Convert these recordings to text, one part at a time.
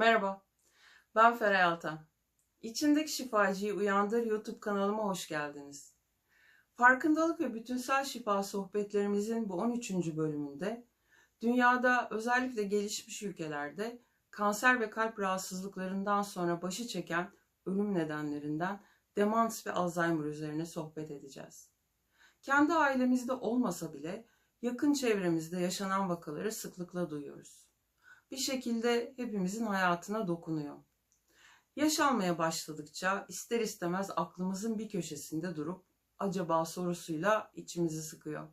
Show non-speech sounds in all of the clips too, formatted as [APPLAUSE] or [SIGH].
Merhaba, ben Feray Altan. İçindeki Şifacıyı Uyandır YouTube kanalıma hoş geldiniz. Farkındalık ve bütünsel şifa sohbetlerimizin bu 13. bölümünde dünyada özellikle gelişmiş ülkelerde kanser ve kalp rahatsızlıklarından sonra başı çeken ölüm nedenlerinden demans ve Alzheimer üzerine sohbet edeceğiz. Kendi ailemizde olmasa bile yakın çevremizde yaşanan vakaları sıklıkla duyuyoruz bir şekilde hepimizin hayatına dokunuyor. Yaş almaya başladıkça ister istemez aklımızın bir köşesinde durup acaba sorusuyla içimizi sıkıyor.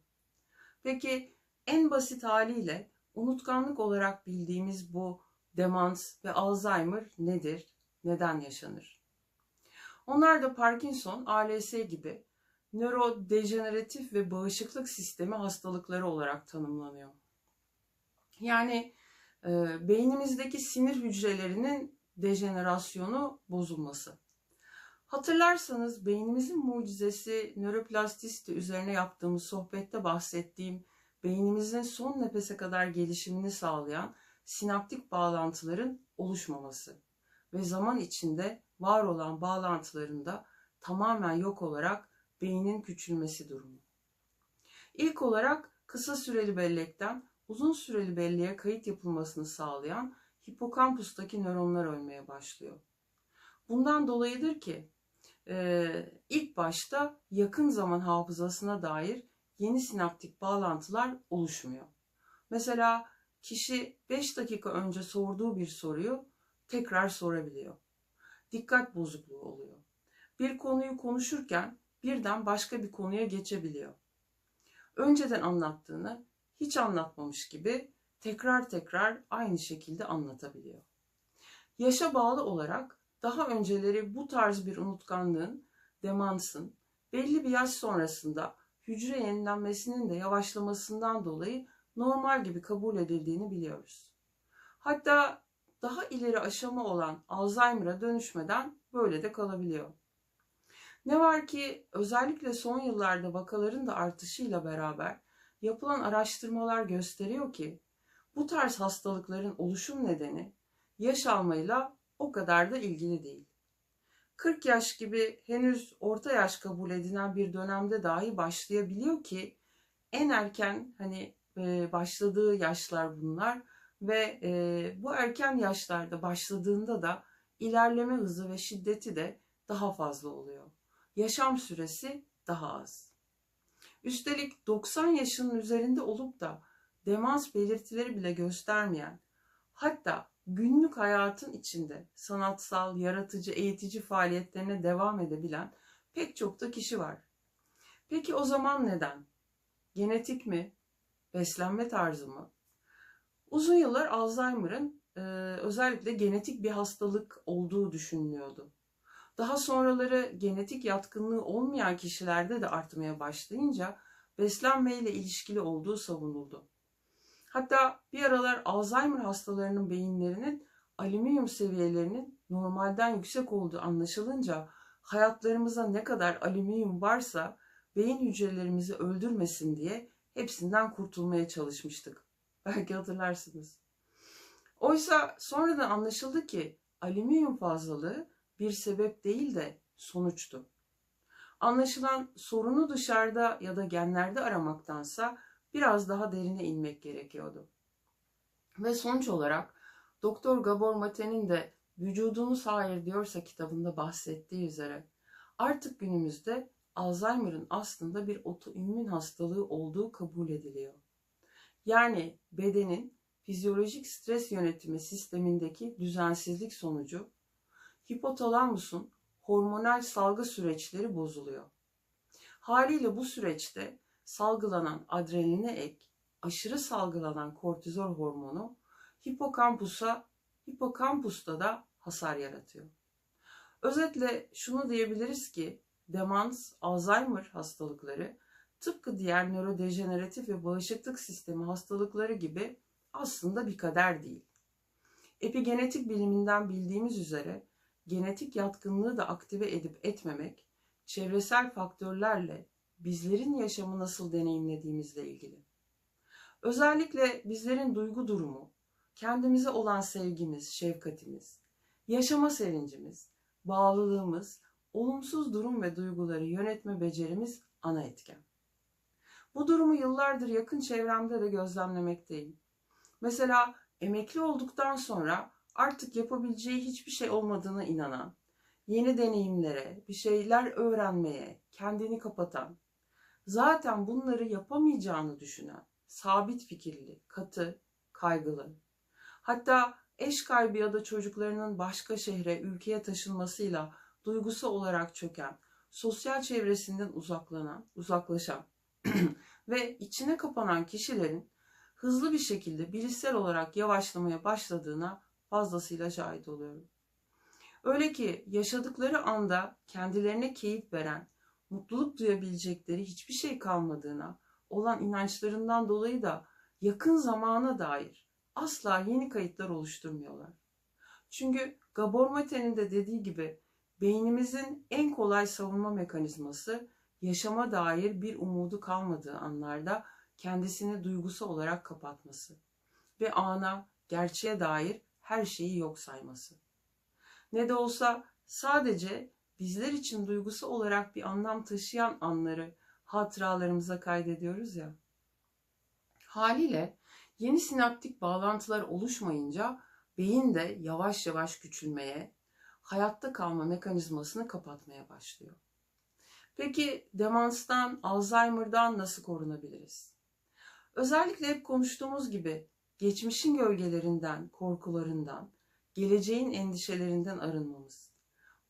Peki en basit haliyle unutkanlık olarak bildiğimiz bu demans ve Alzheimer nedir? Neden yaşanır? Onlar da Parkinson, ALS gibi nörodejeneratif ve bağışıklık sistemi hastalıkları olarak tanımlanıyor. Yani beynimizdeki sinir hücrelerinin dejenerasyonu bozulması. Hatırlarsanız beynimizin mucizesi nöroplastisite üzerine yaptığımız sohbette bahsettiğim beynimizin son nefese kadar gelişimini sağlayan sinaptik bağlantıların oluşmaması ve zaman içinde var olan bağlantıların da tamamen yok olarak beynin küçülmesi durumu. İlk olarak kısa süreli bellekten uzun süreli belleğe kayıt yapılmasını sağlayan hipokampustaki nöronlar ölmeye başlıyor. Bundan dolayıdır ki e, ilk başta yakın zaman hafızasına dair yeni sinaptik bağlantılar oluşmuyor. Mesela kişi 5 dakika önce sorduğu bir soruyu tekrar sorabiliyor. Dikkat bozukluğu oluyor. Bir konuyu konuşurken birden başka bir konuya geçebiliyor. Önceden anlattığını hiç anlatmamış gibi tekrar tekrar aynı şekilde anlatabiliyor. Yaşa bağlı olarak daha önceleri bu tarz bir unutkanlığın, demansın belli bir yaş sonrasında hücre yenilenmesinin de yavaşlamasından dolayı normal gibi kabul edildiğini biliyoruz. Hatta daha ileri aşama olan Alzheimer'a dönüşmeden böyle de kalabiliyor. Ne var ki özellikle son yıllarda vakaların da artışıyla beraber yapılan araştırmalar gösteriyor ki bu tarz hastalıkların oluşum nedeni yaş almayla o kadar da ilgili değil. 40 yaş gibi henüz orta yaş kabul edilen bir dönemde dahi başlayabiliyor ki en erken hani e, başladığı yaşlar bunlar ve e, bu erken yaşlarda başladığında da ilerleme hızı ve şiddeti de daha fazla oluyor. Yaşam süresi daha az. Üstelik 90 yaşının üzerinde olup da demans belirtileri bile göstermeyen, hatta günlük hayatın içinde sanatsal, yaratıcı, eğitici faaliyetlerine devam edebilen pek çok da kişi var. Peki o zaman neden? Genetik mi? Beslenme tarzı mı? Uzun yıllar Alzheimer'ın e, özellikle genetik bir hastalık olduğu düşünülüyordu. Daha sonraları genetik yatkınlığı olmayan kişilerde de artmaya başlayınca beslenmeyle ilişkili olduğu savunuldu. Hatta bir aralar Alzheimer hastalarının beyinlerinin alüminyum seviyelerinin normalden yüksek olduğu anlaşılınca hayatlarımıza ne kadar alüminyum varsa beyin hücrelerimizi öldürmesin diye hepsinden kurtulmaya çalışmıştık. [LAUGHS] Belki hatırlarsınız. Oysa sonradan anlaşıldı ki alüminyum fazlalığı bir sebep değil de sonuçtu. Anlaşılan sorunu dışarıda ya da genlerde aramaktansa biraz daha derine inmek gerekiyordu. Ve sonuç olarak Doktor Gabor Mate'nin de Vücudunuz Hayır diyorsa kitabında bahsettiği üzere artık günümüzde Alzheimer'ın aslında bir otoimmün hastalığı olduğu kabul ediliyor. Yani bedenin fizyolojik stres yönetimi sistemindeki düzensizlik sonucu hipotalamusun hormonal salgı süreçleri bozuluyor. Haliyle bu süreçte salgılanan adrenaline ek aşırı salgılanan kortizol hormonu hipokampusa hipokampusta da hasar yaratıyor. Özetle şunu diyebiliriz ki demans, Alzheimer hastalıkları tıpkı diğer nörodejeneratif ve bağışıklık sistemi hastalıkları gibi aslında bir kader değil. Epigenetik biliminden bildiğimiz üzere genetik yatkınlığı da aktive edip etmemek, çevresel faktörlerle bizlerin yaşamı nasıl deneyimlediğimizle ilgili. Özellikle bizlerin duygu durumu, kendimize olan sevgimiz, şefkatimiz, yaşama sevincimiz, bağlılığımız, olumsuz durum ve duyguları yönetme becerimiz ana etken. Bu durumu yıllardır yakın çevremde de gözlemlemekteyim. Mesela emekli olduktan sonra artık yapabileceği hiçbir şey olmadığına inanan, yeni deneyimlere, bir şeyler öğrenmeye, kendini kapatan, zaten bunları yapamayacağını düşünen, sabit fikirli, katı, kaygılı. Hatta eş kaybı ya da çocuklarının başka şehre, ülkeye taşınmasıyla duygusu olarak çöken, sosyal çevresinden uzaklanan, uzaklaşan [CLEARS THROAT] ve içine kapanan kişilerin hızlı bir şekilde bilişsel olarak yavaşlamaya başladığına fazlasıyla şahit oluyorum. Öyle ki yaşadıkları anda kendilerine keyif veren, mutluluk duyabilecekleri hiçbir şey kalmadığına olan inançlarından dolayı da yakın zamana dair asla yeni kayıtlar oluşturmuyorlar. Çünkü Gabor Mate'nin de dediği gibi beynimizin en kolay savunma mekanizması yaşama dair bir umudu kalmadığı anlarda kendisini duygusu olarak kapatması ve ana, gerçeğe dair her şeyi yok sayması. Ne de olsa sadece bizler için duygusu olarak bir anlam taşıyan anları hatıralarımıza kaydediyoruz ya. Haliyle yeni sinaptik bağlantılar oluşmayınca beyin de yavaş yavaş küçülmeye, hayatta kalma mekanizmasını kapatmaya başlıyor. Peki demanstan, Alzheimer'dan nasıl korunabiliriz? Özellikle hep konuştuğumuz gibi geçmişin gölgelerinden, korkularından, geleceğin endişelerinden arınmamız,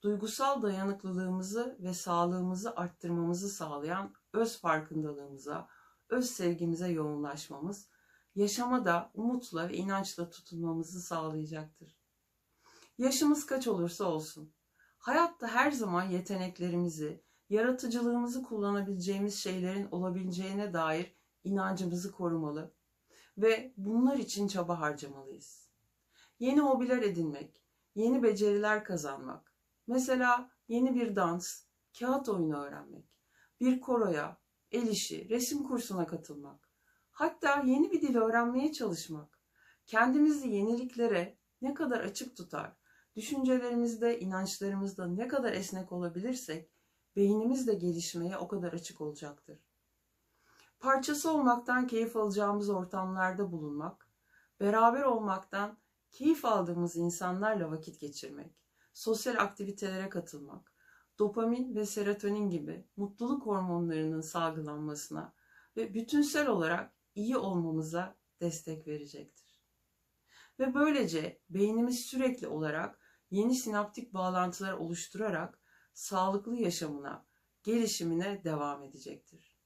duygusal dayanıklılığımızı ve sağlığımızı arttırmamızı sağlayan öz farkındalığımıza, öz sevgimize yoğunlaşmamız, yaşama da umutla ve inançla tutunmamızı sağlayacaktır. Yaşımız kaç olursa olsun, hayatta her zaman yeteneklerimizi, yaratıcılığımızı kullanabileceğimiz şeylerin olabileceğine dair inancımızı korumalı ve bunlar için çaba harcamalıyız. Yeni hobiler edinmek, yeni beceriler kazanmak, mesela yeni bir dans, kağıt oyunu öğrenmek, bir koroya, el işi, resim kursuna katılmak, hatta yeni bir dil öğrenmeye çalışmak, kendimizi yeniliklere ne kadar açık tutar, düşüncelerimizde, inançlarımızda ne kadar esnek olabilirsek, beynimiz de gelişmeye o kadar açık olacaktır. Parçası olmaktan keyif alacağımız ortamlarda bulunmak, beraber olmaktan keyif aldığımız insanlarla vakit geçirmek, sosyal aktivitelere katılmak, dopamin ve serotonin gibi mutluluk hormonlarının salgılanmasına ve bütünsel olarak iyi olmamıza destek verecektir. Ve böylece beynimiz sürekli olarak yeni sinaptik bağlantılar oluşturarak sağlıklı yaşamına, gelişimine devam edecektir.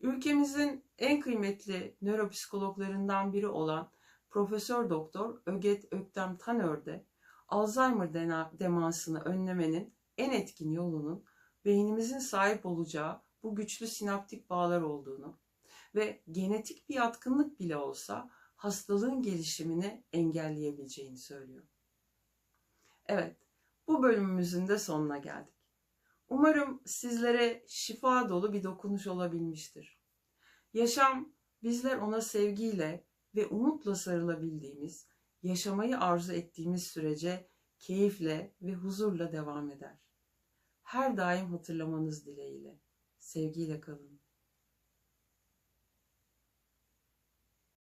Ülkemizin en kıymetli nöropsikologlarından biri olan Profesör Doktor Öget Öktem Tanör de Alzheimer demansını önlemenin en etkin yolunun beynimizin sahip olacağı bu güçlü sinaptik bağlar olduğunu ve genetik bir yatkınlık bile olsa hastalığın gelişimini engelleyebileceğini söylüyor. Evet, bu bölümümüzün de sonuna geldik. Umarım sizlere şifa dolu bir dokunuş olabilmiştir. Yaşam bizler ona sevgiyle ve umutla sarılabildiğimiz, yaşamayı arzu ettiğimiz sürece keyifle ve huzurla devam eder. Her daim hatırlamanız dileğiyle. Sevgiyle kalın.